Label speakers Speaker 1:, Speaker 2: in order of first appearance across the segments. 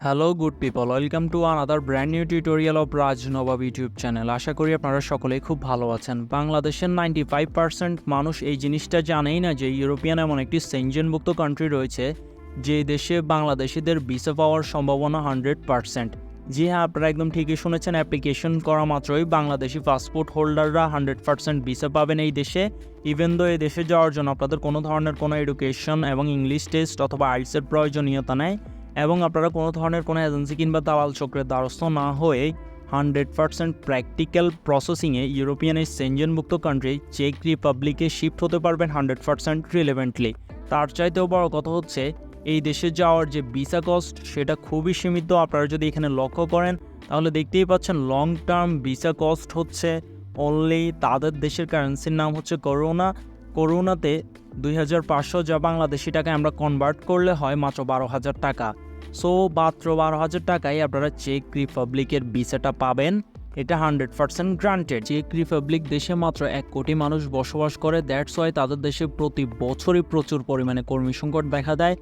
Speaker 1: Hello good people welcome to another brand new tutorial of Raj Nawab YouTube channel আশা করি আপনারা সকলেই খুব ভালো আছেন। বাংলাদেশের নাইনটি ফাইভ পার্সেন্ট মানুষ এই জিনিসটা জানেই না যে ইউরোপিয়ান এমন একটি সেঞ্জনভুক্ত কান্ট্রি রয়েছে, যে দেশে বাংলাদেশিদের ভিসা পাওয়ার সম্ভাবনা হান্ড্রেড পার্সেন্ট জি হ্যাঁ আপনারা একদম ঠিকই শুনেছেন অ্যাপ্লিকেশন করা মাত্রই বাংলাদেশি পাসপোর্ট হোল্ডাররা হান্ড্রেড পার্সেন্ট ভিসা পাবেন এই দেশে। ইভেন দো এই দেশে যাওয়ার জন্য আপনাদের কোনো ধরনের কোনো এডুকেশন এবং ইংলিশ টেস্ট অথবা আইটসের প্রয়োজনীয়তা নেই। এবং আপনারা কোনো ধরনের কোনো এজেন্সি কিংবা দালাল চক্রের দ্বারস্থ না হয়ে হান্ড্রেড পার্সেন্ট প্র্যাকটিক্যাল প্রসেসিংয়ে ইউরোপিয়ান এই সেঞ্জনমুক্ত কান্ট্রি চেক রিপাবলিকে শিফট হতে পারবেন হান্ড্রেড পার্সেন্ট রিলেভেন্টলি তার চাইতেও বড় কথা হচ্ছে, এই দেশে যাওয়ার যে ভিসা কস্ট সেটা খুবই সীমিত। আপনারা যদি এখানে লক্ষ্য করেন, তাহলে দেখতেই পাচ্ছেন লং টার্ম ভিসা কস্ট হচ্ছে অনলি তাদের দেশের কারেন্সির নাম হচ্ছে করোনা করোনাতে দুই হাজার পাঁচশো যা বাংলাদেশি টাকায় আমরা কনভার্ট করলে হয় মাত্র বারো হাজার টাকা। সো মাত্র বারো হাজার টাকায় আপনারা চেক রিপাবলিকের ভিসাটা পাবেন। এটা হান্ড্রেড পার্সেন্ট গ্রান্টেড চেক রিপাবলিক দেশে মাত্র এক কোটি মানুষ বসবাস করে। দ্যাটস ওয়াই তাদের দেশে প্রতি বছরই প্রচুর পরিমাণে কর্মী সংকট দেখা দেয়।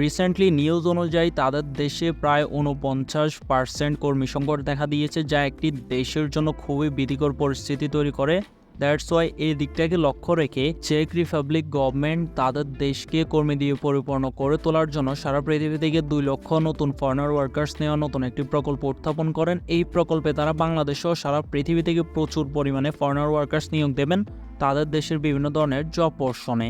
Speaker 1: রিসেন্টলি নিউজ অনুযায়ী তাদের দেশে প্রায় উনপঞ্চাশ পার্সেন্ট কর্মী সংকট দেখা দিয়েছে, যা একটি দেশের জন্য খুবই বিধিকর পরিস্থিতি তৈরি করে। দ্যাটস ওয়াই এই দিকটাকে লক্ষ্য রেখে চেক রিপাবলিক গভর্নমেন্ট তাদের দেশকে কর্মী দিয়ে পরিপূর্ণ করে তোলার জন্য সারা পৃথিবী থেকে দুই লক্ষ নতুন ফরেনার ওয়ার্কার্স নেওয়া নতুন একটি প্রকল্প উত্থাপন করেন। এই প্রকল্পে তারা বাংলাদেশও সারা পৃথিবী থেকে প্রচুর পরিমাণে ফরেনার ওয়ার্কার্স নিয়োগ দেবেন তাদের দেশের বিভিন্ন ধরনের জব পোর্শনে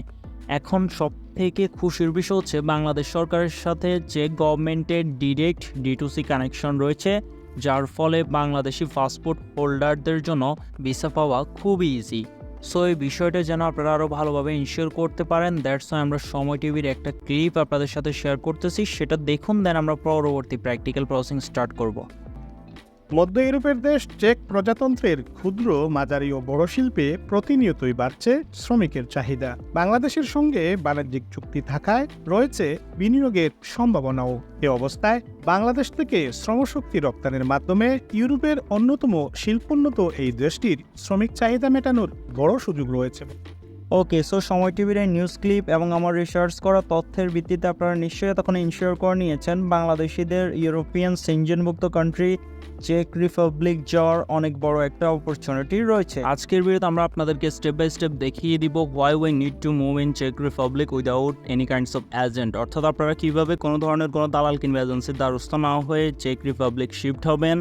Speaker 1: এখন সব থেকে খুশির বিষয় হচ্ছে বাংলাদেশ সরকারের সাথে যে গভর্নমেন্টের direct D to C connection রয়েছে যার ফলে বাংলাদেশি পাসপোর্ট হোল্ডারদের জন্য ভিসা পাওয়া খুবই ইজি সো এই বিষয়টা যেন আপনারা আরও ভালোভাবে ইনশিওর করতে পারেন দ্যাটস ওয়াই আমরা সময় টিভির একটা ক্লিপ আপনাদের সাথে শেয়ার করতেছি, সেটা দেখুন দেন আমরা পরবর্তী প্র্যাকটিক্যাল প্রসেসিং স্টার্ট করব।
Speaker 2: মধ্য ইউরোপের দেশ চেক প্রজাতন্ত্রের ক্ষুদ্র, মাঝারি ও বড় শিল্পে প্রতিনিয়তই বাড়ছে শ্রমিকের চাহিদা। বাংলাদেশের সঙ্গে বাণিজ্যিক চুক্তি থাকায় রয়েছে বিনিয়োগের সম্ভাবনাও। এ অবস্থায় বাংলাদেশ থেকে শ্রমশক্তি রপ্তানির মাধ্যমে ইউরোপের অন্যতম শিল্পোন্নত এই দেশটির শ্রমিক চাহিদা মেটানোর বড় সুযোগ রয়েছে।
Speaker 1: ওকে, সো সময় টিভির এই নিউজ ক্লিপ এবং আমার রিসার্চ করা তথ্যের ভিত্তিতে আপনারা নিশ্চয়ই তখন ইনশিওর করে নিয়েছেন। বাংলাদেশিদের ইউরোপিয়ান সেঞ্জনভুক্ত কান্ট্রি চেক রিপাবলিক যাওয়ার অনেক বড় একটা অপরচুনিটি রয়েছে। আজকের ভিডিওতে আমরা আপনাদেরকে স্টেপ বাই স্টেপ দেখিয়ে দিব why we need to move in check Republic without any kinds of agent অর্থাৎ আপনারা কীভাবে কোনো ধরনের কোনো দালাল কিংবা এজেন্সির দ্বারস্থ না হয়ে চেক রিপাবলিক শিফট হবেন,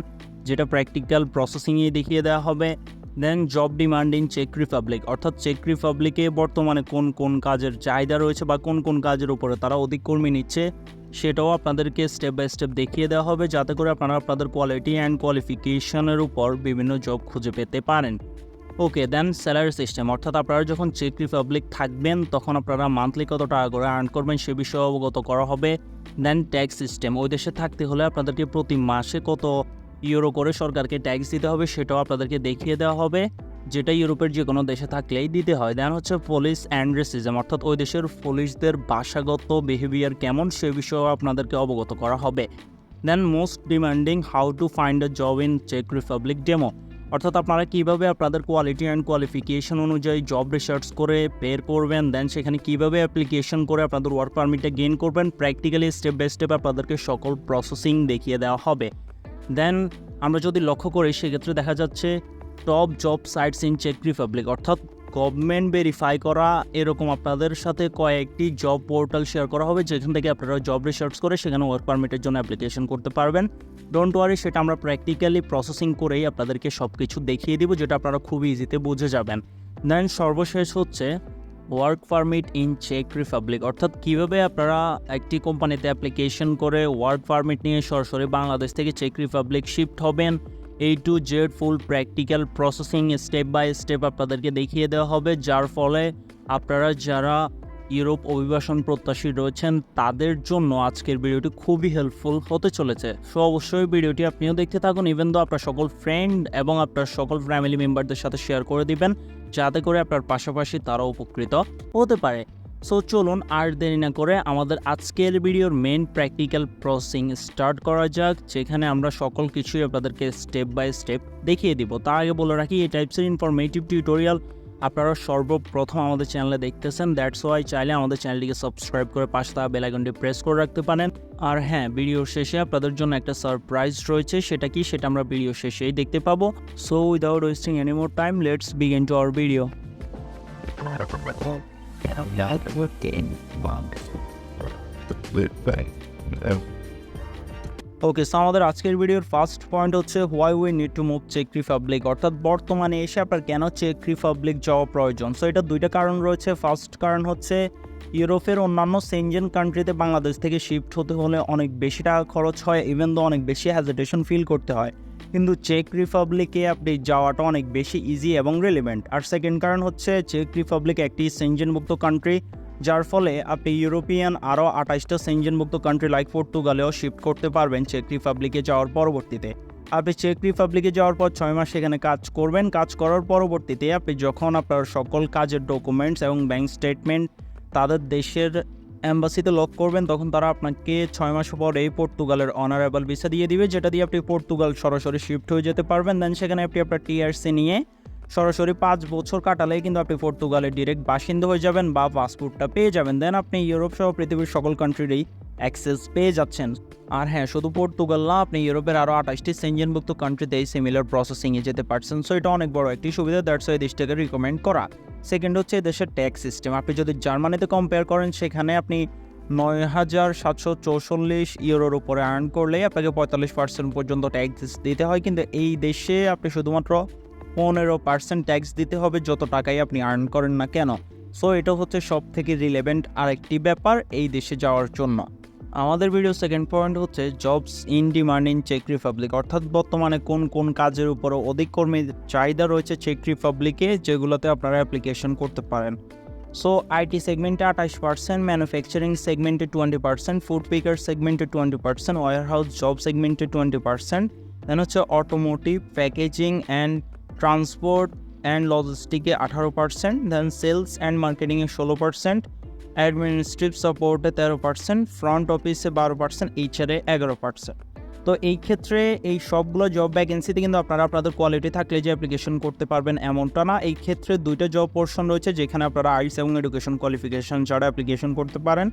Speaker 1: যেটা প্র্যাকটিক্যাল প্রসেসিংয়ে দেখিয়ে দেওয়া হবে। দেন জব ডিমান্ড ইন চেক রিপাবলিক অর্থাৎ চেক রিপাবলিকে বর্তমানে কোন কোন কাজের চাহিদা রয়েছে বা কোন কোন কাজের উপরে তারা অধিক কর্মী নিচ্ছে, সেটাও আপনাদেরকে স্টেপ বাই স্টেপ দেখিয়ে দেওয়া হবে যাতে করে আপনারা আপনাদের কোয়ালিটি অ্যান্ড কোয়ালিফিকেশনের উপর বিভিন্ন জব খুঁজে পেতে পারেন। ওকে দেন স্যালারি সিস্টেম অর্থাৎ আপনারা যখন চেক রিপাবলিক থাকবেন, তখন আপনারা মান্থলি কত টাকা করে আর্ন করবেন সে বিষয়ে অবগত করা হবে। দেন ট্যাক্স সিস্টেম ওই দেশে থাকতে হলে আপনাদেরকে প্রতি মাসে কত ইউরো করে সরকারকে ট্যাক্স দিতে হবে, সেটাও আপনাদেরকে দেখিয়ে দেওয়া হবে। যেটা ইউরোপের যে কোনো দেশে থাকলেই দিতে হয়। দেন হচ্ছে পুলিশ অ্যান্ড রেসিজম অর্থাৎ ওই দেশের পুলিশদের ভাষাগত বিহেভিয়ার কেমন, সে বিষয়েও আপনাদেরকে অবগত করা হবে। Then most demanding how to find a job in check Republic demo অর্থাৎ আপনারা কীভাবে আপনাদের কোয়ালিটি অ্যান্ড কোয়ালিফিকেশন অনুযায়ী জব রিসার্চ করে বের করবেন দেন সেখানে কীভাবে অ্যাপ্লিকেশন করে আপনাদের ওয়ার্ক পারমিটটা গেইন করবেন প্র্যাকটিক্যালি স্টেপ বাই স্টেপ আপনাদেরকে সকল প্রসেসিং দেখিয়ে দেওয়া হবে। দেন আমরা যদি লক্ষ্য করি, সেক্ষেত্রে দেখা যাচ্ছে টপ জব সাইটস ইন চেক রিপাবলিক অর্থাৎ গভর্নমেন্ট ভেরিফাই করা এরকম আপনাদের সাথে কয়েকটি জব পোর্টাল শেয়ার করা হবে, যেখান থেকে আপনারা জব রিসার্চ করে সেখানে ওয়ার্ক পারমিটের জন্য অ্যাপ্লিকেশন করতে পারবেন। ডোন্ট ওয়ারি সেটা আমরা প্র্যাকটিক্যালি প্রসেসিং করেই আপনাদেরকে সব কিছু দেখিয়ে দিব, যেটা আপনারা খুব ইজিতে বুঝে যাবেন। দেন সর্বশেষ হচ্ছে ওয়ার্ক পারমিট ইন চেক রিপাবলিক অর্থাৎ কীভাবে আপনারা একটি কোম্পানিতে অ্যাপ্লিকেশন করে ওয়ার্ক পারমিট নিয়ে সরাসরি বাংলাদেশ থেকে চেক রিপাবলিক শিফট হবেন এই to Z full practical processing step by step আপনাদেরকে দেখিয়ে দেওয়া হবে। যার ফলে আপনারা যারা ইউরোপ অভিবাসন প্রত্যাশী রয়েছেন, তাদের জন্য আজকের ভিডিওটি খুবই হেল্পফুল হতে চলেছে। সো অবশ্যই ভিডিওটি আপনিও দেখতে থাকুন ইভেন দো আপনার সকল ফ্রেন্ড এবং আপনার সকল ফ্যামিলি মেম্বারদের সাথে শেয়ার করে দিবেন। যাতে করে আপনার পাশাপাশি তারা উপকৃত হতে পারে। সো চলুন আর দেরি না করে আমাদের আজকের ভিডিওর মেন প্র্যাকটিক্যাল প্রসেসিং স্টার্ট করা যাক, যেখানে আমরা সকল কিছুই আপনাদেরকে স্টেপ বাই স্টেপ দেখিয়ে দিব। তার আগে বলে রাখি, এই টাইপসের ইনফরমেটিভ টিউটোরিয়াল আপনারা সর্বপ্রথম আমাদের চ্যানেলে দেখতেছেন দ্যাটস ওয়াই চাইলে আমাদের চ্যানেলটিকে সাবস্ক্রাইব করে পাশে থাকা বেলাইকনটি প্রেস করে রাখতে পারেন। আর হ্যাঁ ভিডিওর শেষে আপনাদের জন্য একটা সারপ্রাইজ রয়েছে সেটা কি? সেটা আমরা ভিডিও শেষেই দেখতে পাবো। So without wasting any more time let's begin to our video okay so আমাদের আজকের ভিডিওর ফার্স্ট পয়েন্ট হচ্ছে why we need to move check Republic অর্থাৎ বর্তমানে এসে আপনার কেন চেক রিপাবলিক যাওয়া প্রয়োজন? সো এটা দুইটা কারণ রয়েছে। ফার্স্ট কারণ হচ্ছে ইউরোপের অন্যান্য সেনজেন কান্ট্রিতে বাংলাদেশ থেকে শিফট হতে হলে অনেক বেশি টাকা খরচ হয় ইভেন দো অনেক বেশি হ্যাজিটেশন ফিল করতে হয়। কিন্তু চেক রিপাবলিকে আপনি যাওয়াটা অনেক বেশি ইজি এবং রিলেভেন্ট আর সেকেন্ড কারণ হচ্ছে চেক রিপাবলিক একটি সেনজেনমুক্ত কান্ট্রি যার ফলে আপনি ইউরোপিয়ান আরও আঠাশটা সেনজেনমুক্ত কান্ট্রি লাইক পর্তুগালেও শিফট করতে পারবেন চেক রিপাবলিকে যাওয়ার পরবর্তীতে। আপনি চেক রিপাবলিকে যাওয়ার পর ছয় মাস সেখানে কাজ করবেন। কাজ করার পরবর্তীতে আপনি যখন আপনার সকল কাজের ডকুমেন্টস এবং ব্যাংক স্টেটমেন্ট তাদের দেশের অ্যাম্বাসিতে লক করবেন, তখন তারা আপনাকে ছয় মাস পর এই পর্তুগালের অনারেবল ভিসা দিয়ে দিবে, যেটা দিয়ে আপনি পর্তুগাল সরাসরি শিফট হয়ে যেতে পারবেন। দেন সেখানে আপনি আপনার টিআরসি নিয়ে সরাসরি পাঁচ বছর কাটালেই কিন্তু আপনি পর্তুগালের ডিরেক্ট বাসিন্দা হয়ে যাবেন বা পাসপোর্টটা পেয়ে যাবেন। দেন আপনি ইউরোপ সহ পৃথিবীর সকল কান্ট্রিরই অ্যাক্সেস পেয়ে যাচ্ছেন। আর হ্যাঁ শুধু পর্তুগাল না, আপনি ইউরোপের আরও আঠাশটি সেঞ্জনভুক্ত কান্ট্রিতে এই সিমিলার প্রসেসিংয়ে যেতে পারছেন। সো এটা অনেক বড় একটি সুবিধা দ্যাটস এই দেশটাকে রিকমেন্ড করা। সেকেন্ড হচ্ছে দেশের ট্যাক্স সিস্টেম আপনি যদি জার্মানিতে কম্পেয়ার করেন, সেখানে আপনি নয় হাজার সাতশো চৌচল্লিশ ইউরোর উপরে আর্ন করলেই আপনাকে পঁয়তাল্লিশ পার্সেন্ট পর্যন্ত ট্যাক্স দিতে হয়। কিন্তু এই দেশে আপনি শুধুমাত্র পনেরো পার্সেন্ট ট্যাক্স দিতে হবে, যত টাকাই আপনি আর্ন করেন না কেন। সো এটা হচ্ছে সব থেকে রিলেভেন্ট আরেকটি ব্যাপার এই দেশে যাওয়ার জন্য। আমাদের ভিডিও সেকেন্ড পয়েন্ট হচ্ছে জবস ইন ডিমান্ড ইন চেক রিপাবলিক অর্থাৎ বর্তমানে কোন কোন কাজের উপরও অধিক কর্মীর চাহিদা রয়েছে চেক রিপাবলিকে যেগুলোতে আপনারা অ্যাপ্লিকেশন করতে পারেন। সো আইটি সেগমেন্টে আঠাশ পার্সেন্ট ম্যানুফ্যাকচারিং সেগমেন্টে টোয়েন্টি পার্সেন্ট ফুড পিকার সেগমেন্টে twenty percent warehouse job সেগমেন্টে টোয়েন্টি পার্সেন্ট দেন হচ্ছে automotive packaging and transport and লজিস্টিকে আঠারো পার্সেন্ট দেন সেলস অ্যান্ড মার্কেটিংয়ে ষোলো পার্সেন্ট, অ্যাডমিনিস্ট্রেটিভ সাপোর্টে তেরো পার্সেন্ট, ফ্রন্ট অফিসে বারো পার্সেন্ট এইচআরে এগারো পার্সেন্ট। তো এই ক্ষেত্রে এই সবগুলো জব ভ্যাকেন্সিতে কিন্তু আপনারা আপনাদের কোয়ালিটি থাকলে যে অ্যাপ্লিকেশন করতে পারবেন এমনটা না। এই ক্ষেত্রে দুইটা জব পোর্শন রয়েছে, যেখানে আপনারা আইস এবং এডুকেশন কোয়ালিফিকেশন ছাড়া অ্যাপ্লিকেশন করতে পারেন।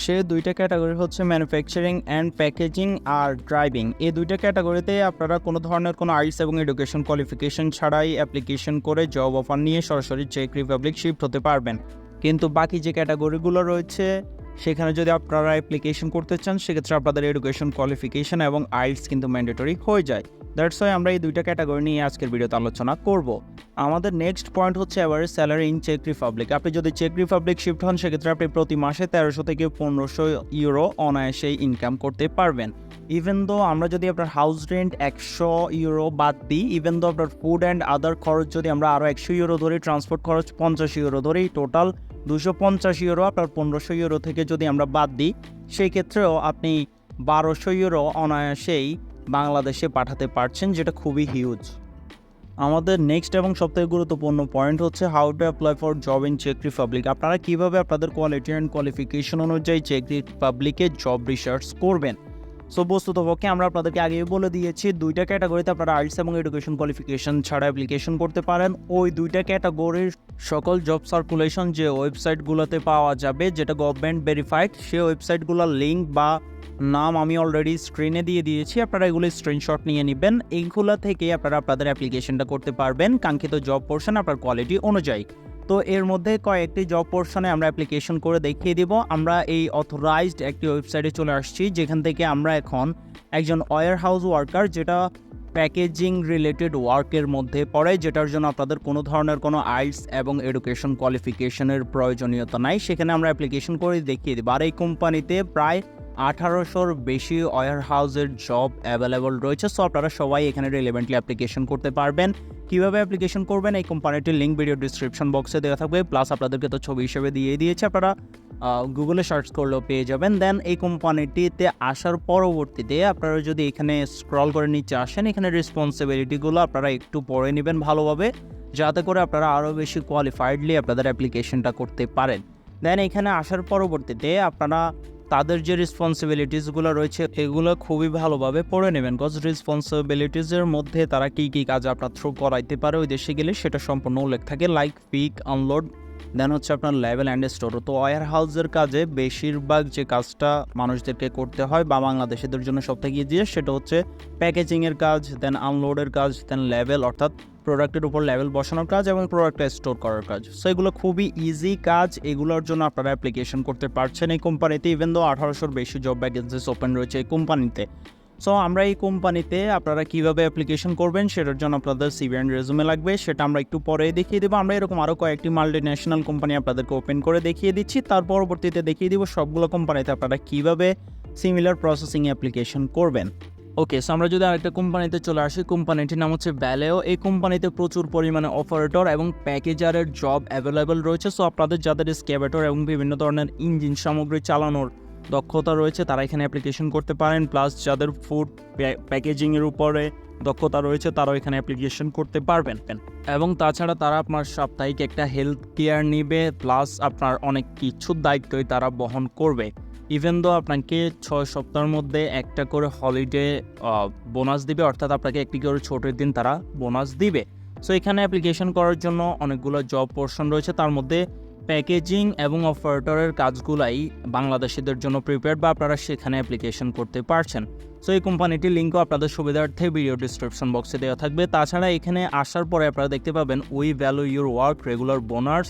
Speaker 1: সে দুইটা ক্যাটাগরি হচ্ছে ম্যানুফ্যাকচারিং অ্যান্ড প্যাকেজিং আর ড্রাইভিং এই দুইটা ক্যাটাগরিতে আপনারা কোনো ধরনের কোনো আইস এবং এডুকেশন কোয়ালিফিকেশন ছাড়াই অ্যাপ্লিকেশন করে জব অফার নিয়ে সরাসরি চেক রিপাবলিক শিফট হতে পারবেন। কিন্তু বাকি যে ক্যাটাগরিগুলো রয়েছে সেখানে যদি আপনারা অ্যাপ্লিকেশন করতে চান, সেক্ষেত্রে আপনাদের এডুকেশন কোয়ালিফিকেশন এবং আইলস কিন্তু ম্যান্ডেটরি হয়ে যায়। দ্যাটস ওয়াই আমরা এই দুইটা ক্যাটাগরি নিয়ে আজকের ভিডিওতে আলোচনা করব। আমাদের নেক্সট পয়েন্ট হচ্ছে এবারে স্যালারি ইন চেক রিপাবলিক আপনি যদি চেক রিপাবলিক শিফট হন, সেক্ষেত্রে আপনি প্রতি মাসে তেরোশো থেকে পনেরোশো ইউরো অনায়াসেই ইনকাম করতে পারবেন। ইভেন দো আমরা যদি আপনার হাউস রেন্ট একশো ইউরো বাদ দিই ইভেন দো আপনার ফুড অ্যান্ড আদার খরচ যদি আমরা আরও একশো ইউরো ধরি ট্রান্সপোর্ট খরচ পঞ্চাশ ইউরো ধরি টোটাল দুশো পঞ্চাশ ইউরো আপনার পনেরোশো ইউরো থেকে যদি আমরা বাদ দিই, সেই ক্ষেত্রেও আপনি বারোশো ইউরো অনায়াসেই বাংলাদেশে পাঠাতে পারছেন, যেটা খুবই হিউজ আমাদের নেক্সট এবং সবথেকে গুরুত্বপূর্ণ পয়েন্ট হচ্ছে how to apply for job in check Republic আপনারা কীভাবে আপনাদের কোয়ালিটি অ্যান্ড কোয়ালিফিকেশন অনুযায়ী চেক রিপাবলিকে জব রিসার্চ করবেন? সো বস্তুতপক্ষে আমরা আপনাদেরকে আগেই বলে দিয়েছি, দুইটা ক্যাটাগরিতে আপনারা আর্টস এবং এডুকেশন কোয়ালিফিকেশন ছাড়া অ্যাপ্লিকেশন করতে পারেন। ওই দুইটা ক্যাটাগরির সকল জব সার্কুলেশন যে ওয়েবসাইটগুলোতে পাওয়া যাবে, যেটা গভর্নমেন্ট ভেরিফাইড সেই ওয়েবসাইটগুলোর লিঙ্ক বা নাম আমি অলরেডি স্ক্রিনে দিয়ে দিয়েছি, আপনারা এগুলো স্ক্রিনশট নিয়ে নেবেন। এইগুলো থেকে আপনারা আপনাদের অ্যাপ্লিকেশনটা করতে পারবেন। কাঙ্ক্ষিত জব পোর্শন আপনার কোয়ালিটি অনুযায়ী। তো এর মধ্যে কয়েকটি জব পোর্শনে আমরা অ্যাপ্লিকেশন করে দেখিয়ে দিব। আমরা এই অথরাইজড একটি ওয়েবসাইটে চলে আসছি, যেখান থেকে আমরা এখন একজন ওয়ার হাউস ওয়ার্কার যেটা প্যাকেজিং রিলেটেড ওয়ার্কের মধ্যে পড়ে, যেটার জন্য আপনাদের কোনো ধরনের কোনো আইলস এবং এডুকেশন কোয়ালিফিকেশনের প্রয়োজনীয়তা নাই। সেখানে আমরা অ্যাপ্লিকেশন করে দেখিয়ে দেবো। আর এই কোম্পানিতে প্রায় আঠারোশোর বেশি ওয়ার হাউসের জব অ্যাভেলেবল রয়েছে সো আপনারা সবাই এখানে রিলেভেন্টলি অ্যাপ্লিকেশন করতে পারবেন। কীভাবে অ্যাপ্লিকেশন করবেন, এই কোম্পানিটির লিঙ্ক ভিডিও ডিসক্রিপশন বক্সে দেওয়া থাকবে। প্লাস আপনাদেরকে তো ছবি হিসেবে দিয়ে দিয়েছে, আপনারা গুগলে সার্চ করলেও পেয়ে যাবেন। দেন এই কোম্পানিটিতে আসার পরবর্তীতে আপনারা যদি এখানে স্ক্রল করে নিচে আসেন, এখানে রেসপন্সিবিলিটিগুলো আপনারা একটু পড়ে নেবেন ভালোভাবে, যাতে করে আপনারা আরও বেশি কোয়ালিফাইডলি আপনাদের অ্যাপ্লিকেশনটা করতে পারেন। দেন এখানে আসার পরবর্তীতে আপনারা তাদের যে রেসপন্সিবিলিটিসগুলো রয়েছে, এগুলো খুবই ভালোভাবে পড়ে নেবেন। কজ রেসপন্সিবিলিটিসের মধ্যে তারা কী কী কাজ আপনার থ্রু করাইতে পারে ওই দেশে গেলে সেটা সম্পূর্ণ উল্লেখ থাকে। লাইক পিক আনলোড দেন হচ্ছে আপনার লেভেল অ্যান্ড স্টোর তো ওয়ার হাউসের কাজে বেশিরভাগ যে কাজটা মানুষদেরকে করতে হয় বা বাংলাদেশিদের জন্য সব থেকে ইজিয়ে সেটা হচ্ছে প্যাকেজিংয়ের কাজ দেন আনলোডের কাজ দেন লেভেল অর্থাৎ প্রোডাক্টের উপর লেভেল বসানোর কাজ এবং প্রোডাক্টটা স্টোর করার কাজ। সো এগুলো খুবই ইজি কাজ। এগুলোর জন্য আপনারা অ্যাপ্লিকেশন করতে পারছেন এই কোম্পানিতে ইভেন দো আঠারোশোর বেশি জব ভ্যাকেন্সিস ওপেন রয়েছে এই কোম্পানিতে সো আমরা এই কোম্পানিতে আপনারা কীভাবে অ্যাপ্লিকেশন করবেন সেটার জন্য আপনাদের সিভি অ্যান্ড রেজুমে লাগবে। সেটা আমরা একটু পরে দেখিয়ে দেবো। আমরা এরকম আরও কয়েকটি মাল্টি ন্যাশনাল কোম্পানি আপনাদেরকে ওপেন করে দেখিয়ে দিচ্ছি। তার পরবর্তীতে দেখিয়ে দিব সবগুলো কোম্পানিতে আপনারা কীভাবে সিমিলার প্রসেসিং অ্যাপ্লিকেশন করবেন। ওকে সো আমরা যদি আরেকটা কোম্পানিতে চলে আসি, কোম্পানিটির নাম হচ্ছে ব্যালেও এই কোম্পানিতে প্রচুর পরিমাণে অপারেটর এবং প্যাকেজারের জব অ্যাভেলেবেল রয়েছে। সো আপনাদের যাদের স্ক্যাবেটর এবং বিভিন্ন ধরনের ইঞ্জিন সামগ্রী চালানোর দক্ষতা রয়েছে, তারা এখানে অ্যাপ্লিকেশন করতে পারেন। প্লাস যাদের ফুড প্যাকেজিংয়ের উপরে দক্ষতা রয়েছে, তারাও এখানে অ্যাপ্লিকেশন করতে পারবেন। এবং তাছাড়া তারা আপনার সাপ্তাহিক একটা হেলথ কেয়ার নিবে প্লাস আপনার অনেক কিছুর দায়িত্বই তারা বহন করবে। ইভেন দো আপনাকে ছয় সপ্তাহের মধ্যে একটা করে হলিডে বোনাস দিবে, অর্থাৎ আপনাকে একটি করে ছোটের দিন তারা বোনাস দিবে। সো এখানে অ্যাপ্লিকেশন করার জন্য অনেকগুলো জব পোর্শন রয়েছে, তার মধ্যে প্যাকেজিং এবং অপারেটরের কাজগুলাই বাংলাদেশিদের জন্য প্রিপেয়ার বা আপনারা সেখানে অ্যাপ্লিকেশন করতে পারছেন। সো এই কোম্পানিটির লিঙ্কও আপনাদের সুবিধার্থে ভিডিও ডিসক্রিপশন বক্সে দেওয়া থাকবে। তাছাড়া এখানে আসার পরে আপনারা দেখতে পাবেন we value your work regular bonus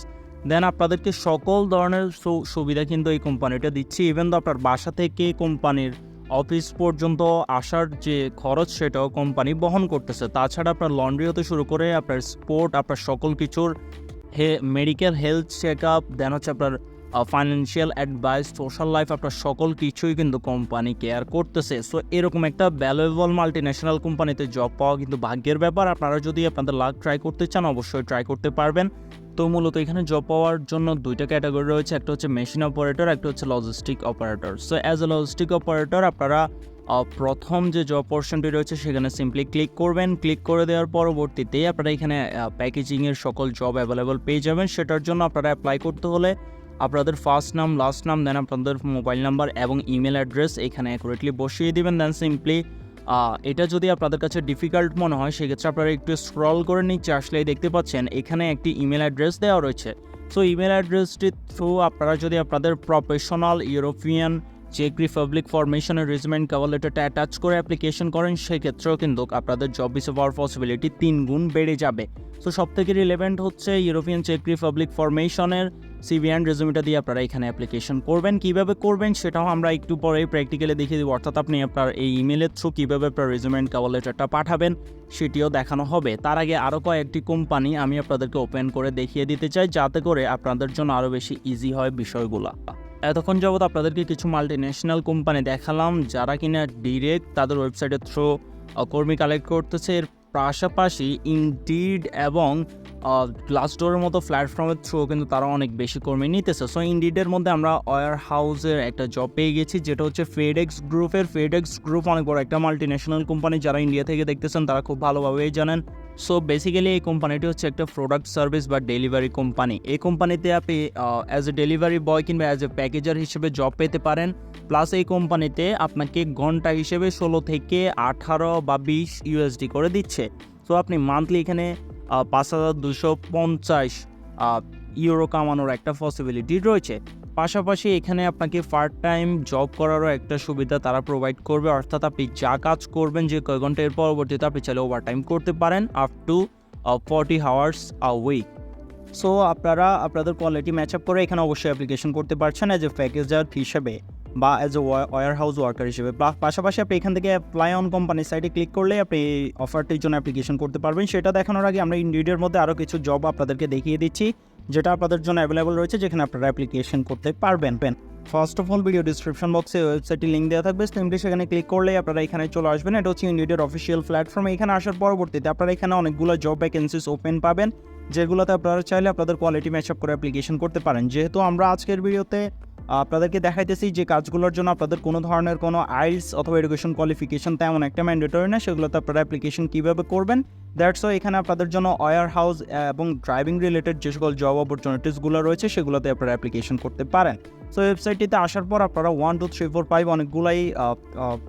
Speaker 1: then আপনাদেরকে সকল ধরনের সুবিধা কিন্তু এই কোম্পানিটা দিচ্ছে। ইভেন তো আপনার বাসা থেকে কোম্পানির অফিস পর্যন্ত আসার যে খরচ, সেটাও কোম্পানি বহন করতেছে। তাছাড়া আপনার লন্ড্রি হতে শুরু করে আপনার স্পোর্ট আপনার সকল কিছুর হে medical health check up then হচ্ছে আপনার ফাইন্যান্সিয়াল অ্যাডভাইস সোশ্যাল লাইফ আপনার সকল কিছুই কিন্তু কোম্পানি কেয়ার করতেছে। সো এরকম একটা ভ্যালুয়েবল মাল্টি ন্যাশনাল কোম্পানিতে জব পাওয়া কিন্তু ভাগ্যের ব্যাপার। আপনারা যদি আপনাদের লাক ট্রাই করতে চান, অবশ্যই ট্রাই করতে পারবেন। তো মূলত এখানে জব পাওয়ার জন্য দুইটা ক্যাটাগরি রয়েছে। একটা হচ্ছে মেশিন অপারেটর একটা হচ্ছে logistic operator so as a logistic operator আপনারা প্রথম যে জব পোর্শনটি রয়েছে, সেখানে সিম্পলি ক্লিক করবেন। ক্লিক করে দেওয়ার পরবর্তীতে আপনারা এখানে প্যাকেজিংয়ের সকল জব অ্যাভেলেবল পেয়ে যাবেন। সেটার জন্য আপনারা অ্যাপ্লাই করতে হলে আপনাদের ফার্স্ট নাম লাস্ট নাম দেন আপনাদের মোবাইল নাম্বার এবং ইমেল অ্যাড্রেস এখানে অ্যাকুরেটলি বসিয়ে দিবেন। দেন সিম্পলি এটা যদি আপনাদের কাছে ডিফিকাল্ট মনে হয়, সেক্ষেত্রে আপনারা একটু স্ক্রল করে নিচে আসলেই দেখতে পাচ্ছেন, এখানে একটি ইমেল অ্যাড্রেস দেওয়া রয়েছে। সো ইমেল অ্যাড্রেসটির থ্রু আপনারা যদি আপনাদের প্রফেশনাল ইউরোপিয়ান চেক রিপাবলিক ফরমেশনের রেজিমেন্ট কভার লেটারটা অ্যাটাচ করে অ্যাপ্লিকেশন করেন সেক্ষেত্রেও কিন্তু আপনাদের জব ভিসা পাওয়ার পসিবিলিটি তিন গুণ বেড়ে যাবে। সো সব থেকে রিলেভেন্ট হচ্ছে ইউরোপিয়ান চেক রিপাবলিক ফরমেশনের সিভি অ্যান্ড রেজুমিটা দিয়ে আপনারা এখানে অ্যাপ্লিকেশন করবেন। কীভাবে করবেন সেটাও আমরা একটু পরে প্র্যাকটিক্যালি দেখিয়ে দেবো। অর্থাৎ আপনি আপনার এই ইমেলের থ্রু কীভাবে আপনার রেজুমেন্ট কভার লেটারটা পাঠাবেন, সেটিও দেখানো হবে। তার আগে আরও কয়েকটি কোম্পানি আমি আপনাদেরকে ওপেন করে দেখিয়ে দিতে চাই, যাতে করে আপনাদের জন্য আরও বেশি ইজি হয় বিষয়গুলো। এতক্ষণ যাবত আপনাদেরকে কিছু মাল্টি ন্যাশনাল কোম্পানি দেখালাম, যারা কিনা ডিরেক্ট তাদের ওয়েবসাইটের থ্রু কর্মী কালেক্ট করতেছে। এর পাশাপাশি ইনডিড এবং গ্লাসডোরের মতো প্ল্যাটফর্মের থ্রু কিন্তু তারা অনেক বেশি কর্মী নিতেছে। সো ইনডিডের মধ্যে আমরা ওয়ার হাউসের একটা জব পেয়ে গেছি, যেটা হচ্ছে ফেডেক্স গ্রুপের ফেডেক্স গ্রুপ অনেক বড় একটা মাল্টি ন্যাশনাল কোম্পানি যারা ইন্ডিয়া থেকে দেখতেছেন, তারা খুব ভালোভাবেই জানেন। সো বেসিক্যালি এই কোম্পানিটি হচ্ছে একটা প্রোডাক্ট সার্ভিস বা ডেলিভারি কোম্পানি এই কোম্পানিতে আপনি অ্যাজ এ ডেলিভারি বয় কিংবা অ্যাজ এ প্যাকেজার হিসেবে জব পেতে পারেন। প্লাস এই কোম্পানিতে আপনাকে ঘণ্টা হিসেবে ষোলো থেকে আঠারো বা বিশ ইউএসডি করে দিচ্ছে। সো আপনি মান্থলি এখানে পাঁচ হাজার দুশো পঞ্চাশ ইউরো কামানোর একটা পসিবিলিটি রয়েছে। পাশাপাশি এখানে আপনাকে পার্ট টাইম জব করারও একটা সুবিধা তারা প্রোভাইড করবে। অর্থাৎ আপনি যা কাজ করবেন যে কয় ঘণ্টা এর পরবর্তীতে আপনি চাইলে ওভার টাইম করতে পারেন up to forty hours a week so আপনারা, আপনাদের কোয়ালিটি ম্যাচ আপ করে এখানে অবশ্যই অ্যাপ্লিকেশন করতে পারছেন অ্যাজ এ প্যাকেজার হিসেবে বা as a warehouse worker হিসেবে। পাশাপাশি আপনি এখান থেকে অ্যাপ্লাই অন কোম্পানির সাইটে ক্লিক করলে আপনি এই অফারটির জন্য অ্যাপ্লিকেশন করতে পারবেন। সেটা দেখানোর আগে আমরা ইন্ডিডের মধ্যে আরও কিছু জব আপনাদেরকে দেখিয়ে দিচ্ছি। যেটা আপনাদের জন্য অ্যাভেলেবল রয়েছে, যেখানে আপনারা অ্যাপ্লিকেশন করতে পারবেন। Pen first of all video description বক্সে ওয়েবসাইটটি লিঙ্ক দেওয়া থাকবে। সিম্পলি সেখানে ক্লিক করলেই আপনারা এখানে চলে আসবেন। এটা হচ্ছে ইউনিটের অফিসিয়াল প্ল্যাটফর্ম এখানে আসার পরবর্তীতে আপনারা এখানে অনেকগুলো জব ভ্যাকেন্সিস ওপেন পাবেন। যেগুলোতে আপনারা চাইলে আপনাদের কোয়ালিটি ম্যাচ আপ করে অ্যাপ্লিকেশন করতে পারেন। যেহেতু আমরা আজকের ভিডিওতে আপনাদেরকে দেখাইতেছি যে কাজগুলোর জন্য আপনাদের কোনো ধরনের কোনো আইলস অথবা এডুকেশন কোয়ালিফিকেশন তেমন একটা ম্যান্ডেটরি না সেগুলোতে আপনারা অ্যাপ্লিকেশন কীভাবে করবেন? দ্যাটস ওয়াই এখানে আপনাদের জন্য ওয়ার হাউস এবং ড্রাইভিং রিলেটেড যে সকল জব অপরচুনিটিসগুলো রয়েছে, সেগুলোতে আপনারা অ্যাপ্লিকেশন করতে পারেন। সো ওয়েবসাইটটিতে আসার পর আপনারা one two three four five অনেকগুলাই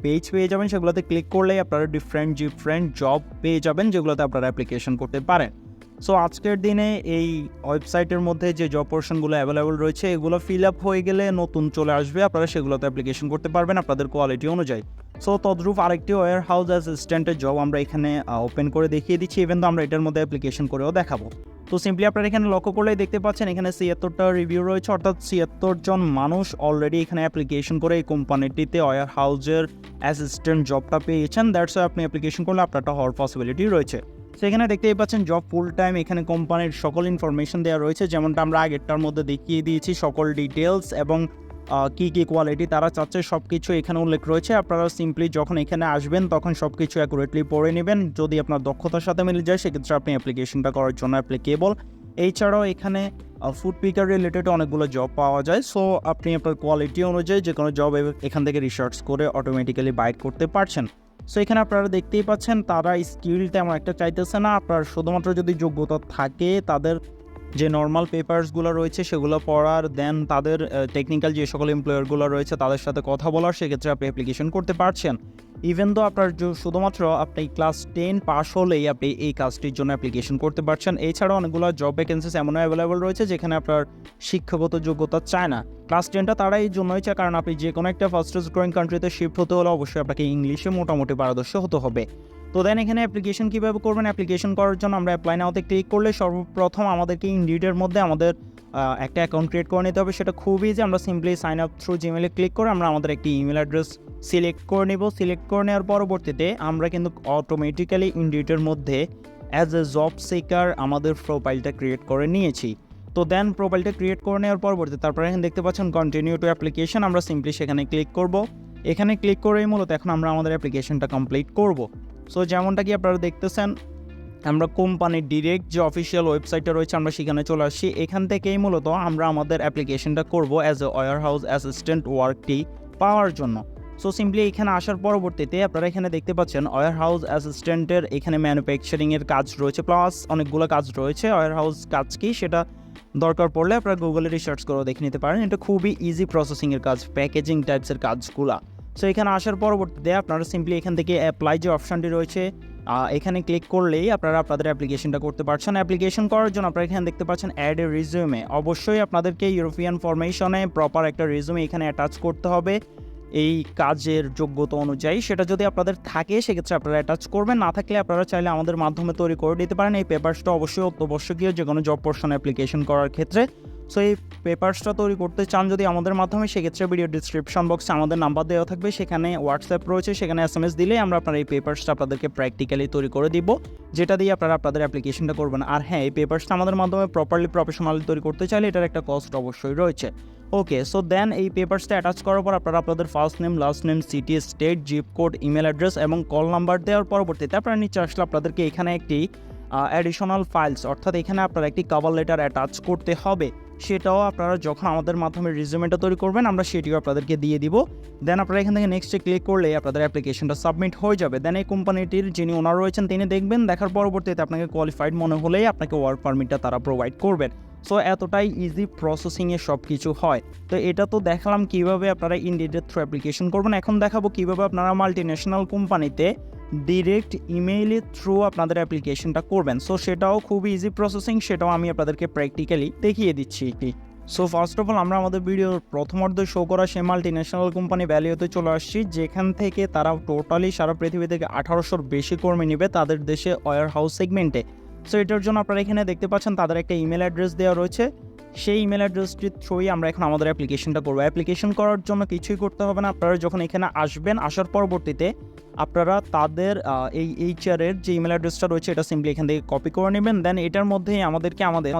Speaker 1: পেজ পেয়ে যাবেন। সেগুলোতে ক্লিক করলেই আপনারা ডিফারেন্ট ডিফারেন্ট জব পেয়ে যাবেন, যেগুলোতে আপনারা অ্যাপ্লিকেশন করতে পারেন। সো আজকের দিনে এই ওয়েবসাইটের মধ্যে যে জব পোর্শনগুলো অ্যাভেলেবল রয়েছে, এগুলো ফিল আপ হয়ে গেলে নতুন চলে আসবে। আপনারা সেগুলোতে অ্যাপ্লিকেশন করতে পারবেন আপনাদের কোয়ালিটি অনুযায়ী। সো তদ্রূপ আরেকটি ওয়ার হাউস অ্যাসিস্ট্যান্টের জব আমরা এখানে ওপেন করে দেখিয়ে দিচ্ছি ইভেন তো আমরা এটার মধ্যে অ্যাপ্লিকেশন করেও দেখাবো। তো সিম্পলি আপনারা এখানে লক্ষ্য করলেই দেখতে পাচ্ছেন, এখানে ছিয়াত্তরটা রিভিউ রয়েছে, অর্থাৎ ছিয়াত্তর জন মানুষ অলরেডি এখানে অ্যাপ্লিকেশন করে এই কোম্পানিটিতে ওয়ার হাউসের অ্যাসিস্ট্যান্ট জবটা পেয়েছেন দ্যাটস আপনি অ্যাপ্লিকেশন করলে আপনারটা হওয়ার পসিবিলিটি রয়েছে। সেখানে দেখতেই পাচ্ছেন জব ফুল টাইম এখানে কোম্পানির সকল ইনফরমেশন দেওয়া রয়েছে। যেমনটা আমরা আগেরটার মধ্যে দেখিয়ে দিয়েছি, সকল ডিটেলস এবং কি কি কোয়ালিটি তারা চাচ্ছে সব কিছু এখানে উল্লেখ রয়েছে। আপনারা সিম্পলি যখন এখানে আসবেন, তখন সব কিছু অ্যাকুরেটলি পড়ে নেবেন। যদি আপনার দক্ষতার সাথে মিলে যায়, সেক্ষেত্রে আপনি অ্যাপ্লিকেশনটা করার জন্য অ্যাপ্লিকেবল এছাড়াও এখানে ফুড পিকার রিলেটেড অনেকগুলো জব পাওয়া যায়। সো আপনি আপনার কোয়ালিটি অনুযায়ী যে কোনো জব এখান থেকে রিসার্চ করে অটোমেটিক্যালি বাইট করতে পারছেন। সো এখানে আপনারা দেখতেই পাচ্ছেন তারা স্কিল তেমন একটা চাইতেছে না। আপনার শুধুমাত্র যদি যোগ্যতা থাকে, তাদের যে নর্মাল পেপার্সগুলো রয়েছে সেগুলো পড়ার দেন তাদের টেকনিক্যাল যে সকল এমপ্লয়ারগুলো রয়েছে তাদের সাথে কথা বলার, সেক্ষেত্রে আপনি অ্যাপ্লিকেশন করতে পারছেন। ইভেন দো আপনার শুধুমাত্র আপনি ক্লাস টেন পাস হলেই আপনি এই কাজটির জন্য অ্যাপ্লিকেশন করতে পারছেন, এছাড়াও অনেকগুলো জব ভ্যাকেন্সিস এমনও অ্যাভেলেবল রয়েছে যেখানে আপনার শিক্ষাগত যোগ্যতা চায় না। ক্লাস টেনটা তারা এই জন্যই চায়, কারণ আপনি যে কোনো একটা ফার্স্টেস্ট গ্রোয়িং কান্ট্রিতে শিফট হতে হলে অবশ্যই আপনাকে ইংলিশে মোটামুটি পারদর্শী হতে হবে। তো দেন এখানে অ্যাপ্লিকেশন কীভাবে করবেন? অ্যাপ্লিকেশন করার জন্য আমরা অ্যাপ্লাই নাওতে ক্লিক করলে সর্বপ্রথম আমাদেরকে ইন্ডিটের মধ্যে আমাদের একটা অ্যাকাউন্ট ক্রিয়েট করে নিতে হবে। সেটা খুব ইজি আমরা সিম্পলি সাইন আপ থ্রু জিমেলে ক্লিক করে আমরা আমাদের একটি ইমেল অ্যাড্রেস সিলেক্ট করে নিব। সিলেক্ট করে নেওয়ার পরবর্তীতে আমরা কিন্তু অটোমেটিক্যালি ইন্ডিটের মধ্যে অ্যাজ এ জব সিকার আমাদের প্রোফাইলটা ক্রিয়েট করে নিয়েছি। তো দেন প্রোফাইলটা ক্রিয়েট করে নেওয়ার পরবর্তীতে তারপরে এখানে দেখতে পাচ্ছেন কন্টিনিউ টু অ্যাপ্লিকেশন আমরা সিম্পলি সেখানে ক্লিক করব। এখানে ক্লিক করেই মূলত এখন আমরা আমাদের অ্যাপ্লিকেশনটা কমপ্লিট করব। সো যেমনটা কি আপনারা দেখতেছেন আমরা কোম্পানির ডিরেক্ট যে অফিসিয়াল ওয়েবসাইটটা রয়েছে, আমরা সেখানে চলে আসছি। এখান থেকেই মূলত আমরা আমাদের অ্যাপ্লিকেশনটা করব as a warehouse assistant ওয়ার্কটি পাওয়ার জন্য। সো সিম্পলি এখানে আসার পরবর্তীতে আপনারা এখানে দেখতে পাচ্ছেন ওয়ার হাউস অ্যাসিস্ট্যান্টের এখানে ম্যানুফ্যাকচারিংয়ের কাজ রয়েছে প্লাস অনেকগুলো কাজ রয়েছে। ওয়ার হাউস কাজ কি? সেটা দরকার পড়লে আপনারা গুগলে রিসার্চ করে দেখে নিতে পারেন। এটা খুবই ইজি প্রসেসিংয়ের কাজ প্যাকেজিং টাইপসের কাজগুলা। সো এখানে আসার পরবর্তীতে আপনারা সিম্পলি এখান থেকে অ্যাপ্লাই যে অপশানটি রয়েছে এখানে ক্লিক করলেই আপনারা আপনাদের অ্যাপ্লিকেশনটা করতে পারছেন। অ্যাপ্লিকেশন করার জন্য আপনারা এখানে দেখতে পাচ্ছেন অ্যাড এ রিজিউমে অবশ্যই আপনাদেরকে ইউরোপিয়ান ফরমেশনে প্রপার একটা রিজিউমে এখানে অ্যাটাচ করতে হবে। এই কাজের যোগ্যতা অনুযায়ী সেটা যদি আপনাদের থাকে, সেক্ষেত্রে আপনারা অ্যাটাচ করবেন। না থাকলে আপনারা চাইলে আমাদের মাধ্যমে তৈরি করে দিতে পারেন। এই পেপারসটা অবশ্যই অত্যাবশ্যকীয় যে কোনো জব পোর্শন অ্যাপ্লিকেশন করার ক্ষেত্রে। সো এই পেপারসটা তৈরি করতে চান যদি আমাদের মাধ্যমে, সেক্ষেত্রে ভিডিও ডিসক্রিপশন বক্সে আমাদের নাম্বার দেওয়া থাকবে। সেখানে হোয়াটসঅ্যাপ রয়েছে, সেখানে এস এম এস দিলেই আমরা আপনার এই পেপারসটা আপনাদেরকে প্র্যাকটিক্যালি তৈরি করে দিব, যেটা দিয়ে আপনারা আপনাদের অ্যাপ্লিকেশনটা করবেন। আর হ্যাঁ এই পেপারসটা আমাদের মাধ্যমে প্রপারলি প্রফেশনালি তৈরি করতে চাইলে এটার একটা কস্ট অবশ্যই রয়েছে। ওকে সো দেন এই পেপারসটা অ্যাটাচ করার পর আপনারা আপনাদের first name last name city state zip code email address এবং কল নাম্বার দেওয়ার পরবর্তীতে আপনারা নিচে আসলে আপনাদেরকে এখানে একটি অ্যাডিশনাল ফাইলস অর্থাৎ এখানে আপনারা একটি কভার লেটার অ্যাটাচ করতে হবে। সেটাও আপনারা যখন আমাদের মাধ্যমে রিজিউমেটা তৈরি করবেন, আমরা সেটিও আপনাদেরকে দিয়ে দিব। দেন আপনারা এখান থেকে নেক্সটে ক্লিক করলে আপনাদের অ্যাপ্লিকেশনটা সাবমিট হয়ে যাবে। দেন এই কোম্পানিটির যিনি ওনার রয়েছেন, তিনি দেখবেন, দেখার পরবর্তীতে আপনাকে কোয়ালিফাইড মনে হলেই আপনাকে ওয়ার্ক পারমিটটা তারা প্রোভাইড করবেন। সো এতটাই ইজি প্রসেসিংয়ে সব কিছু হয়। তো এটা তো দেখালাম কীভাবে আপনারা ইন্ডিডের থ্রু অ্যাপ্লিকেশন করবেন। এখন দেখাবো কীভাবে আপনারা মাল্টি ন্যাশনাল কোম্পানিতে ডিরেক্ট ইমেইলের থ্রু আপনাদের অ্যাপ্লিকেশনটা করবেন। সো সেটাও খুব ইজি প্রসেসিং সেটাও আমি আপনাদেরকে প্র্যাকটিক্যালি দেখিয়ে দিচ্ছি সো ফার্স্ট অফ অল আমরা আমাদের ভিডিওর প্রথমার্ধ শো করা সে মাল্টি ন্যাশনাল কোম্পানি ভ্যালিওতে চলে আসছি। যেখান থেকে তারা টোটালি সারা পৃথিবী থেকে আঠারোশোর বেশি কর্মী নেবে তাদের দেশে ওয়ার হাউস সেগমেন্টে সো এটার জন্য আপনারা এখানে দেখতে পাচ্ছেন তাদের একটা ইমেল অ্যাড্রেস দেওয়া রয়েছে। সেই ইমেল অ্যাড্রেসটির থ্রুই আমরা এখন আমাদের অ্যাপ্লিকেশনটা করব। অ্যাপ্লিকেশন করার জন্য কিছুই করতে হবে না। আপনারা যখন এখানে আসবেন, আসার পরবর্তীতে আপনারা তাদের এই এইচআরের যে ইমেল অ্যাড্রেসটা রয়েছে, এটা সিম্পলি এখান থেকে কপি করে নেবেন। দেন এটার মধ্যেই আমাদেরকে আমাদের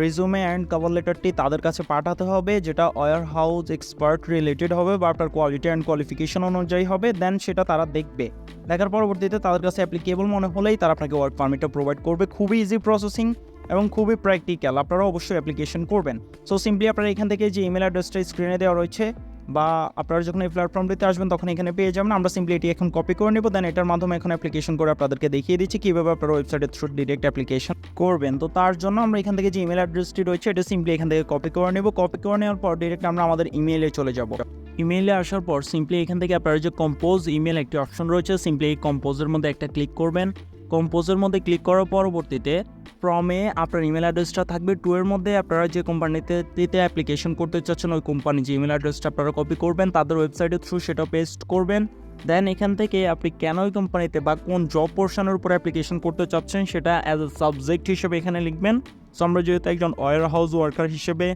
Speaker 1: রেজুমে অ্যান্ড কভার লেটারটি তাদের কাছে পাঠাতে হবে, যেটা ওয়ার হাউস এক্সপার্ট রিলেটেড হবে বা আপনার কোয়ালিটি অ্যান্ড কোয়ালিফিকেশন অনুযায়ী হবে দেন সেটা তারা দেখবে। দেখার পরবর্তীতে তাদের কাছে অ্যাপ্লিকেবল মনে হলেই তারা আপনাকে ওয়ার্ক পারমিটটা প্রোভাইড করবে। খুবই ইজি প্রসেসিং এবং খুবই প্র্যাকটিক্যাল আপনারা অবশ্যই অ্যাপ্লিকেশন করবেন। সো সিম্পলি আপনারা এখান থেকে যে ইমেল অ্যাড্রেসটা স্ক্রিনে দেওয়া রয়েছে বা আপনারা যখন এই প্ল্যাটফর্মটিতে আসবেন, তখন এখানে পেয়ে যাবেন। আমরা সিম্পলি এটি এখন কপি করে নেব দেন এটার মাধ্যমে এখন অ্যাপ্লিকেশন করে আপনাদেরকে দেখিয়ে দিচ্ছি কীভাবে আপনারা ওয়েবসাইটের থ্রু ডিরেক্ট অ্যাপ্লিকেশন করবেন। তো তার জন্য আমরা এখান থেকে যে ইমেল অ্যাড্রেসটি রয়েছে, এটা সিম্পলি এখান থেকে কপি করে নেব। কপি করে নেওয়ার পর ডিরেক্ট আমরা আমাদের ইমেইলে চলে যাব। ইমেইলে আসার পর সিম্পলি এখান থেকে আপনারা যে কম্পোজ ইমেল একটি অপশন রয়েছে সিম্পলি এই কম্পোজের মধ্যে একটা ক্লিক করবেন। কম্পোজের মধ্যে ক্লিক করার পরবর্তীতে ফর্মে আপনার ইমেল অ্যাড্রেসটা থাকবে টু এর মধ্যে। আপনারা যে কোম্পানিতে অ্যাপ্লিকেশন করতে চাচ্ছেন, ওই কোম্পানি যে ইমেল অ্যাড্রেসটা আপনারা কপি করবেন, তাদের ওয়েবসাইটের থ্রু সেটা পেস্ট করবেন। দেন এখান থেকে আপনি কেন ওই কোম্পানিতে বা কোন জব পোর্শনের উপর অ্যাপ্লিকেশন করতে চাচ্ছেন, সেটা অ্যাজ এ সাবজেক্ট হিসেবে এখানে লিখবেন। সো আমরা যেহেতু একজন ওয়ার হাউস ওয়ার্কার হিসেবে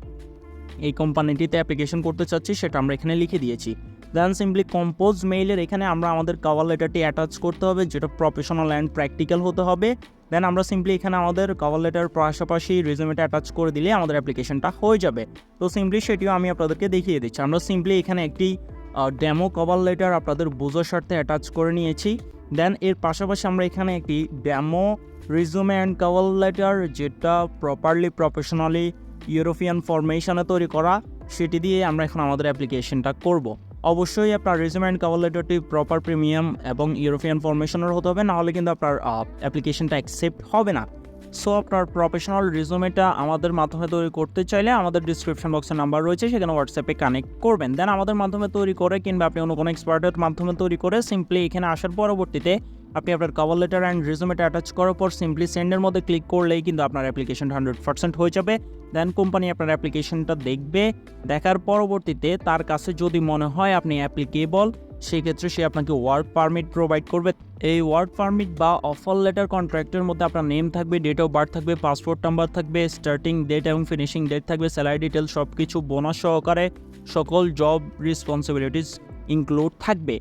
Speaker 1: এই কোম্পানিটিতে অ্যাপ্লিকেশন করতে চাচ্ছি, সেটা আমরা এখানে লিখে দিয়েছি। দেন সিম্পলি কম্পোজ মেইলের এখানে আমরা আমাদের কাভার লেটারটি অ্যাটাচ করতে হবে, যেটা প্রফেশনাল অ্যান্ড প্র্যাকটিক্যাল হতে হবে। দেন আমরা সিম্পলি এখানে আমাদের কভার লেটার পাশাপাশি রেজুমেটা অ্যাটাচ করে দিলে আমাদের অ্যাপ্লিকেশনটা হয়ে যাবে। তো সিম্পলি সেটিও আমি আপনাদেরকে দেখিয়ে দিচ্ছি। আমরা সিম্পলি এখানে একটি ডেমো কভার লেটার আপনাদের বোঝার স্বার্থে অ্যাটাচ করে নিয়েছি। দেন এর পাশাপাশি আমরা এখানে একটি demo resume and cover letter যেটা প্রপারলি প্রফেশনালি ইউরোপিয়ান ফরমেশনে তৈরি করা, সেটি দিয়ে আমরা এখন আমাদের অ্যাপ্লিকেশনটা করব। অবশ্যই আপনার রেজুম অ্যান্ড কভার লেটারটি প্রপার প্রিমিয়াম এবং ইউরোপিয়ান ফরমেশনের হতে হবে, নাহলে কিন্তু আপনার অ্যাপ্লিকেশনটা অ্যাকসেপ্ট হবে না। সো আপনার প্রফেশনাল রেজুমেটা আমাদের মাধ্যমে তৈরি করতে চাইলে আমাদের ডিসক্রিপশন বক্সের নাম্বার রয়েছে, সেখানে হোয়াটসঅ্যাপে কানেক্ট করবেন। দেন আমাদের মাধ্যমে তৈরি করে কিংবা আপনি অন্য কোনো এক্সপার্টের মাধ্যমে তৈরি করে সিম্পলি এখানে আসার পরবর্তীতে আপনি আপনার কভার লেটার অ্যান্ড রিজুমেটা অ্যাটাচ করার পর সিম্পলি সেন্ডের মধ্যে ক্লিক করলেই কিন্তু আপনার অ্যাপ্লিকেশন হান্ড্রেড পার্সেন্ট হয়ে যাবে। দেন কোম্পানি আপনার অ্যাপ্লিকেশনটা দেখবে। দেখার পরবর্তীতে তার কাছে যদি মনে হয় আপনি অ্যাপ্লিকেবল সেক্ষেত্রে সে আপনাকে ওয়ার্ক পারমিট প্রোভাইড করবে। এই ওয়ার্ক পারমিট বা অফার লেটার কন্ট্রাক্টের মধ্যে আপনার নেম থাকবে ডেট অফ বার্থ থাকবে পাসপোর্ট নাম্বার থাকবে স্টার্টিং ডেট এবং ফিনিশিং ডেট থাকবে স্যালারি ডিটেল সব কিছু বোনাস সহকারে সকল জব রেসপন্সিবিলিটিস ইনক্লুড থাকবে।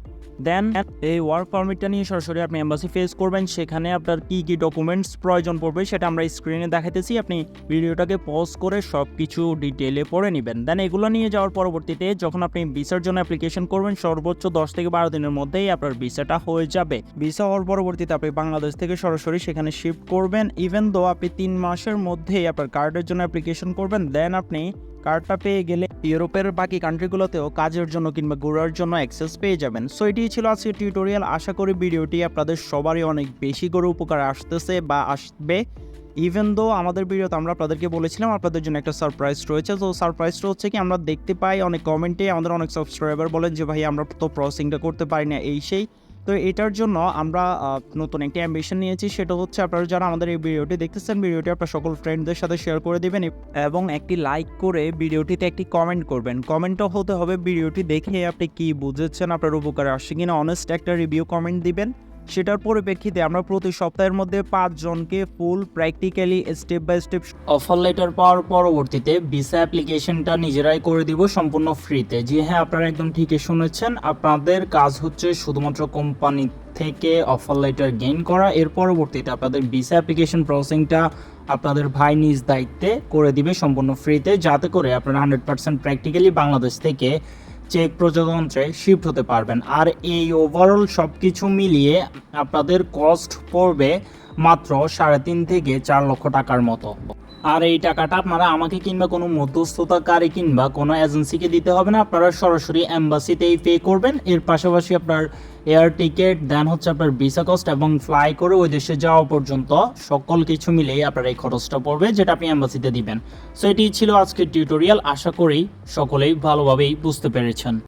Speaker 1: দেন এই ওয়ার্ক পারমিটটা নিয়ে সরাসরি আপনি এম্বাসি ফেস করবেন, সেখানে আপনার কী কী ডকুমেন্টস প্রয়োজন পড়বে সেটা আমরা স্ক্রিনে দেখাতেছি আপনি ভিডিওটাকে পজ করে সব কিছু ডিটেলে পড়ে নেবেন। দেন এগুলো নিয়ে যাওয়ার পরবর্তীতে যখন আপনি ভিসার জন্য অ্যাপ্লিকেশন করবেন, সর্বোচ্চ দশ থেকে বারো দিনের মধ্যেই আপনার ভিসাটা হয়ে যাবে। ভিসা হওয়ার পরবর্তীতে আপনি বাংলাদেশ থেকে সরাসরি সেখানে শিফট করবেন। ইভেন দো আপনি তিন মাসের মধ্যেই আপনার কার্ডের জন্য অ্যাপ্লিকেশন করবেন দেন আপনি কার্ডটা পেয়ে গেলে ইউরোপের বাকি কান্ট্রিগুলোতেও কাজের জন্য কিংবা ঘোরার জন্য অ্যাক্সেস পেয়ে যাবেন। সো এটি ছিল আজকের টিউটোরিয়াল আশা করি ভিডিওটি আপনাদের সবারই অনেক বেশি করে উপকার আসতেছে বা আসবে। ইভেন দো আমাদের ভিডিওতে আমরা আপনাদেরকে বলেছিলাম আপনাদের জন্য একটা সারপ্রাইজ রয়েছে, তো সারপ্রাইজটা হচ্ছে কি আমরা দেখতে পাই অনেক কমেন্টে আমাদের অনেক সাবস্ক্রাইবার বলেন যে, ভাই, আমরা তো প্রসেসিংটা করতে পারি না। এই সেই তো এটার জন্য আমরা নতুন একটি অ্যাম্বিশন নিয়েছি। সেটা হচ্ছে আপনারা যারা আমাদের এই ভিডিওটি দেখতেছেন ভিডিওটি আপনার সকল ফ্রেন্ডদের সাথে শেয়ার করে দেবেন এবং একটি লাইক করে ভিডিওটিতে একটি কমেন্ট করবেন। কমেন্টও হতে হবে ভিডিওটি দেখে আপনি কি বুঝেছেন, আপনার উপকারে আসছে কিনা। অনেস্ট একটা রিভিউ কমেন্ট দিবেন। সেটার পরিপ্রেক্ষিতে আমরা প্রতি সপ্তাহের মধ্যে পাঁচজনকে full practically step by step offer letter পাওয়ার পরবর্তীতে ভিসা অ্যাপ্লিকেশনটা নিজেরাই করে দিব সম্পূর্ণ ফ্রিতে জি হ্যাঁ আপনারা একদম ঠিকই শুনেছেন। আপনাদের কাজ হচ্ছে শুধুমাত্র কোম্পানি থেকে অফার লেটার গেইন করা। এর পরবর্তীতে আপনাদের ভিসা অ্যাপ্লিকেশন প্রসেসিংটা আপনাদের ভাই নিজ দায়িত্বে করে দিবে সম্পূর্ণ ফ্রিতে যাতে করে আপনারা হান্ড্রেড পার্সেন্ট প্র্যাকটিক্যালি বাংলাদেশ থেকে চেক প্রজাতন্ত্রে শিফট হতে পারবেন। আর এই ওভারঅল সব কিছু মিলিয়ে আপনাদের কস্ট পড়বে মাত্র সাড়ে তিন থেকে চার লক্ষ টাকার মতো। আর এই টাকাটা আপনারা আমাকে কিংবা কোনো মধ্যস্থতাকারী কিংবা কোনো এজেন্সিকে দিতে হবে না। আপনারা সরাসরি অ্যাম্বাসিতেই পে করবেন। এর পাশাপাশি আপনার এয়ার টিকিট, দেন হচ্ছে আপনার ভিসা কস্ট এবং ফ্লাই করে ওই দেশে যাওয়া পর্যন্ত সকল কিছু মিলেই আপনার এই খরচটা পড়বে যেটা আপনি অ্যাম্বাসিতে দিবেন। সো এটি ছিল আজকের টিউটোরিয়াল। আশা করি সকলেই ভালোভাবেই বুঝতে পেরেছেন।